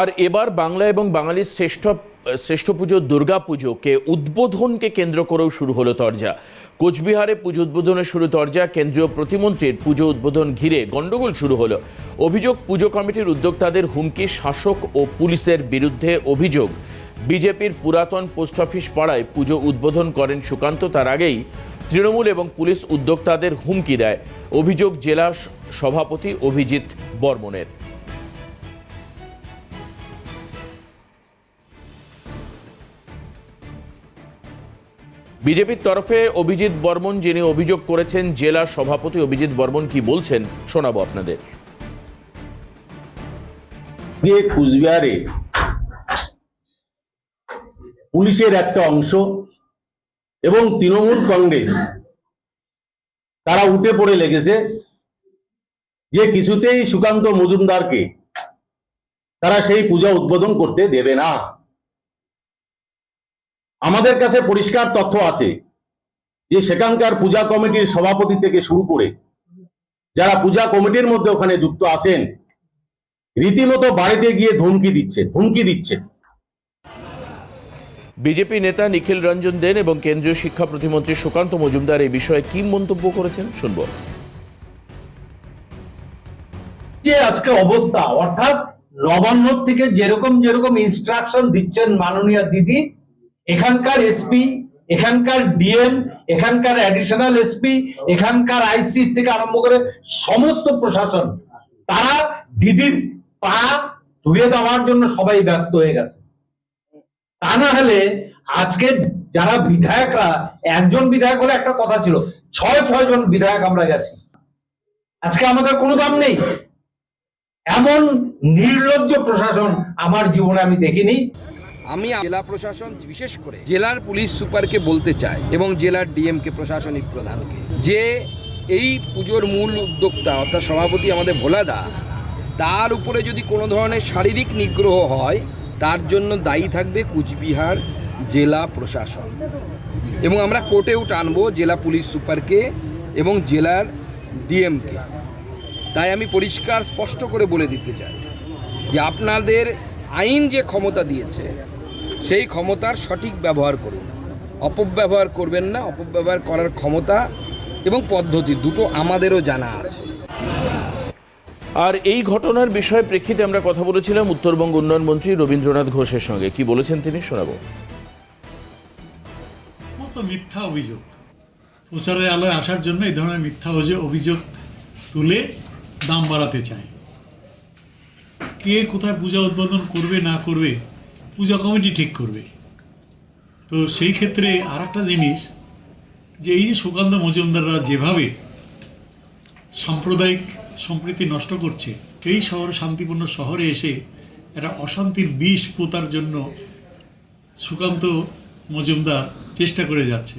আর এবার বাংলা এবং বাঙালির শ্রেষ্ঠ শ্রেষ্ঠ পুজো দুর্গা পুজোকে উদ্বোধনকে কেন্দ্র করেও শুরু হলো তরজা। কোচবিহারে পুজো উদ্বোধনের শুরু তরজা, কেন্দ্রীয় প্রতিমন্ত্রীর পুজো উদ্বোধন ঘিরে গণ্ডগোল শুরু হলো। অভিযোগ, পুজো কমিটির উদ্যোক্তাদের হুমকি, শাসক ও পুলিশের বিরুদ্ধে অভিযোগ। বিজেপির পুরাতন পোস্ট অফিস পাড়ায় পুজো উদ্বোধন করেন সুকান্ত, তার আগেই তৃণমূল এবং পুলিশ উদ্যোক্তাদের হুমকি দেয়। অভিযোগ, জেলা সভাপতি অভিজিৎ বর্মনের। বিজেপির তরফে অভিজিৎ বর্মন যিনি অভিযোগ করেছেন জেলা সভাপতি অভিজিৎ বর্মন কি বলছেন, শোনাবো আপনাদের। কুচবিহারে পুলিশের একটা অংশ এবং তৃণমূল কংগ্রেস, তারা উঠে পড়ে লেগেছে যে কিছুতেই সুকান্ত মজুমদারকে তারা সেই পূজা উদ্বোধন করতে দেবে না। আমাদের কাছে পরিষ্কার তথ্য আছে যে সেখানকার পূজা কমিটির সভাপতি থেকে শুরু করে যারা পূজা কমিটির মধ্যে ওখানে যুক্ত আছেন রীতিমতো বাড়িতে গিয়ে ধমকি দিচ্ছে হুমকি দিচ্ছে বিজেপি নেতা নিখিল রঞ্জন দেন এবং কেন্দ্রীয় শিক্ষা প্রতিমন্ত্রী সুকান্ত মজুমদার এই বিষয়ে কি মন্তব্য করেছেন? শুনব। যে আজকে অবস্থা অর্থাৎ নবান্ন থেকে যেরকম যেরকম ইনস্ট্রাকশন দিচ্ছেন মাননীয় দিদি এখানকার এসপি এখানকার ডিএম এখানকার অ্যাডিশনাল এসপি এখানকার আইসি থেকে আরম্ভ করে সমস্ত প্রশাসন, তারা দিদির পা ধুয়ে দেওয়ার জন্য সবাই ব্যস্ত হয়ে গেছে। তা না হলে আজকে যারা বিধায়করা, একজন বিধায়ক হলে একটা কথা ছিল, ছয় ছয় জন বিধায়ক আমরা গেছি। আজকে আমাদের কোনো দাম নেই। এমন নির্লজ্জ প্রশাসন আমার জীবনে আমি দেখিনি। আমি জেলা প্রশাসন, বিশেষ করে জেলার পুলিশ সুপারকে বলতে চাই এবং জেলার ডিএমকে, প্রশাসনিক প্রধানকে, যে এই পুজোর মূল উদ্যোক্তা অর্থাৎ সভাপতি আমাদের ভোলাদা, তার উপরে যদি কোনো ধরনের শারীরিক নিগ্রহ হয়, তার জন্য দায়ী থাকবে কুচবিহার জেলা প্রশাসন। এবং আমরা কোর্টেও টানবো জেলা পুলিশ সুপারকে এবং জেলার ডিএমকে। তাই আমি পরিষ্কার স্পষ্ট করে বলে দিতে চাই যে আপনাদের আইন যে ক্ষমতা দিয়েছে সেই ক্ষমতার সঠিক ব্যবহার করুন। অপব্যবহার করবেন না অপব্যবহার করার ক্ষমতা এবং পদ্ধতি দুটো আমাদেরও জানা আছে। আর এই ঘটনার বিষয়ে প্রেক্ষিতে আমরা কথা বলেছিলাম উত্তরবঙ্গ উন্নয়ন মন্ত্রী রবীন্দ্রনাথ ঘোষের সঙ্গে। কি বলেছেন তিনি শোনাবো। সমস্ত মিথ্যা অভিযোগ। প্রচারের আলোয় আসার জন্য এই ধরনের মিথ্যা অভিযোগ তুলে দাম বাড়াতে চায়। কে কোথায় পূজা উদ্বোধন করবে না করবে পূজা কমিটি ঠিক করবে। তো সেই ক্ষেত্রে আর একটা জিনিস, যে এই যে সুকান্ত মজুমদাররা যেভাবে সাম্প্রদায়িক সম্প্রীতি নষ্ট করছে এই শহর, শান্তিপূর্ণ শহরে এসে একটা অশান্তির বিষ পোতার জন্য সুকান্ত মজুমদার চেষ্টা করে যাচ্ছে।